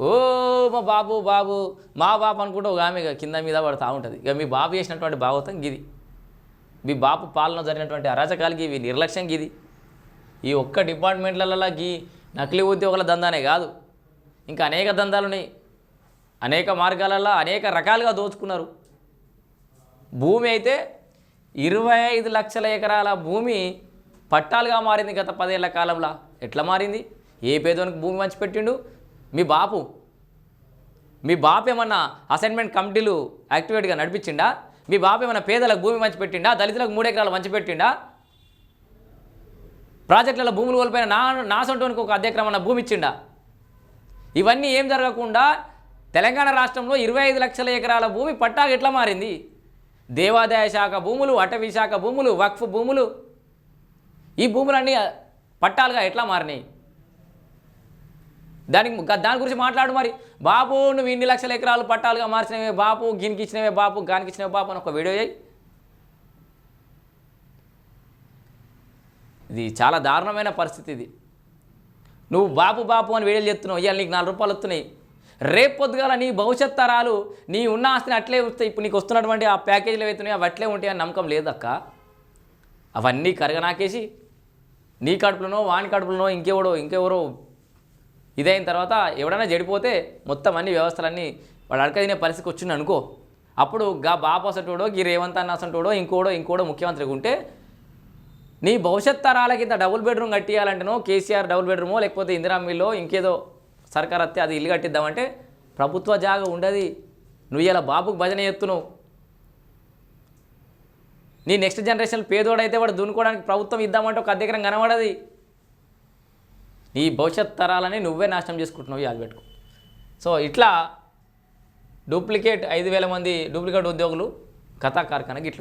ఓ మా బాబు బాబు మా బాబు అనుకుంటే ఒక ఆమె కింద మీద పడుతూ ఉంటుంది. ఇక మీ బాబు చేసినటువంటి భాగవతం గిది. మీ బాబు పాలన జరిగినటువంటి అరాచకాలకి ఇవి నిర్లక్ష్యం గిది. ఈ ఒక్క డిపార్ట్మెంట్లలో గీ నకిలీ ఉద్యోగుల దందానే కాదు. ఇంకా అనేక దందాలు ఉన్నాయి. అనేక మార్గాలలో అనేక రకాలుగా దోచుకున్నారు. భూమి అయితే ఇరవై ఐదు లక్షల ఎకరాల భూమి పట్టాలుగా మారింది గత పదేళ్ళ కాలంలో. ఎట్లా మారింది? ఏ పేదోనికి భూమి మంచి పెట్టిండు మీ బాపు. మీ బాపు ఏమన్నా అసైన్మెంట్ కమిటీలు యాక్టివేట్గా నడిపించిండా? మీ బాపు ఏమన్నా పేదలకు భూమి మంచి పెట్టిండా? దళితులకు మూడు ఎకరాలు మంచి పెట్టిండా? ప్రాజెక్టులలో భూములు కోల్పోయిన నా నా ఒక అధ్యక్రమణ భూమి ఇచ్చిండా? ఇవన్నీ ఏం జరగకుండా తెలంగాణ రాష్ట్రంలో ఇరవై ఐదు లక్షల ఎకరాల భూమి పట్టాకు ఎట్లా మారింది? దేవాదాయ శాఖ భూములు అటవీ శాఖ భూములు వక్ఫ్ భూములు ఈ భూములన్నీ పట్టాలుగా ఎట్లా మారినాయి? దానికి దాని గురించి మాట్లాడు మరి. బాబు నువ్వు ఇన్ని లక్షల ఎకరాలు పట్టాలుగా మార్చినవే బాపు గినికి ఇచ్చినవే బాపు గానికి ఇచ్చినవే బాపు అని ఒక వీడియో చేయి. ఇది చాలా దారుణమైన పరిస్థితి ఇది. నువ్వు బాపు బాపు అని వీడియోలు చెప్తున్నావు. ఇవాళ నీకు నాలుగు రూపాయలు వస్తున్నాయి. రేపు పొద్దుగాల నీ భవిష్యత్ తరాలు నీ ఉన్న ఆస్తిని అట్లే వస్తాయి ఇప్పుడు నీకు వస్తున్నటువంటి ఆ ప్యాకేజీలు అవుతున్నాయి అవి అట్లే ఉంటాయి అని నమ్మకం లేదక్క. అవన్నీ కరగనాకేసి నీ కడుపులోనో వాని కడుపులోనో ఇంకెవడో ఇంకెవరో ఇదైన తర్వాత ఎవడైనా చెడిపోతే మొత్తం అన్ని వ్యవస్థలన్నీ వాడు అడక తినే పరిస్థితికి వచ్చింది అనుకో. అప్పుడు గా బాపు అసటోడో గీ రేవంత్ అన్న అసంటోడో ఇంకోడో ఇంకోడో ముఖ్యమంత్రిగా ఉంటే నీ భవిష్యత్ తరాలకి ఇంత డబుల్ బెడ్రూమ్ కట్టియాలంటేనో కేసీఆర్ డబుల్ బెడ్రూమో లేకపోతే ఇందిరా మిల్లో ఇంకేదో సర్కార్ వస్తే అది ఇల్లు కట్టిద్దామంటే ప్రభుత్వ జాగా ఉండదు. నువ్వు ఇలా బాబుకు భజన ఎత్తును నీ నెక్స్ట్ జనరేషన్ పేదోడైతే వాడు దున్నుకోవడానికి ప్రభుత్వం ఇద్దామంటే ఒక అధికారం కనబడది. నీ భవిష్యత్ తరాలని నువ్వే నాశనం చేసుకుంటున్నావు అది పెట్టుకో సో ఇట్లా డూప్లికేట్ ఐదు వేల మంది డూప్లికేట్ ఉద్యోగులు కథా కార్ఖానకి ఇట్లుంది.